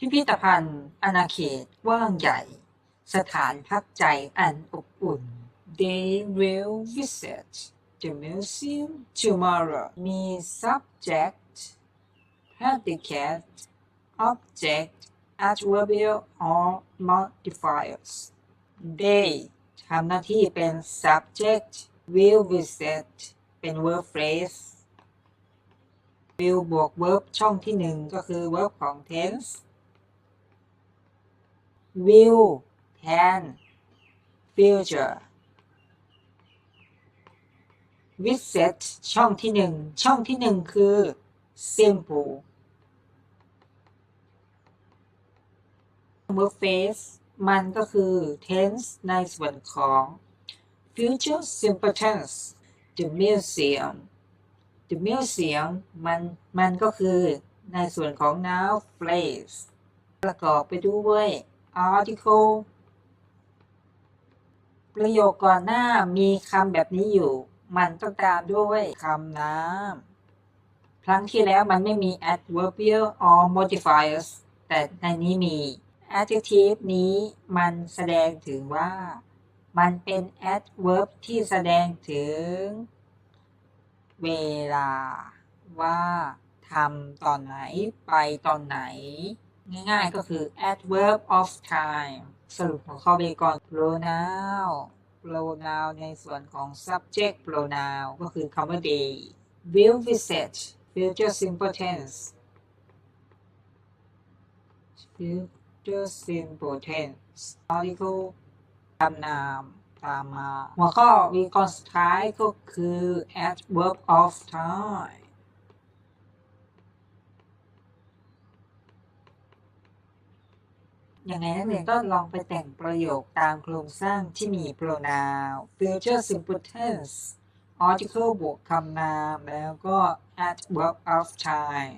พิพิธภัณฑ์อาณาเขตว้างใหญ่ สถานพักใจอันอบอุ่น They will visit the museum tomorrow มี subject predicate object adverbial or modifiers they ทำหน้าที่เป็น subject will visit เป็น verb phrase will บวก verb ช่องที่หนึ่งก็คือ verb ของ tense will แทน future visit ช่องที่หนึ่งช่องที่หนึ่งคือ simple verb phrase มันก็คือ tense ในส่วนของ future simple tense the museum the museum มันมันก็คือในส่วนของ noun phrase ประกอบไปด้วย article ประโยคก่อนหน้ามีคำแบบนี้อยู่ มันต้องตามด้วยคำนามครั้งที่แล้วมันไม่มี adverbial or modifiers แต่ในนี้มี adjective นี้มันแสดงถึงว่า มันเป็น adverb ที่แสดงถึง เวลาว่าทำตอนไหนไปตอนไหน ง่ายๆก็คือ adverb of time สรุปของข้อเบก่อน pronoun pronoun ในส่วนของ subject pronoun ก็คือคำว่า they will visit future simple tense future simple tense article ตามนามตามมา หัวข้อวีกรสุดท้ายก็คือ adverb of time ยังไงนักเรียนก็ลองไปแต่งประโยคตามโครงสร้างที่มี pronoun future simple tense article บวกคำนาม แล้วก็ adverb of time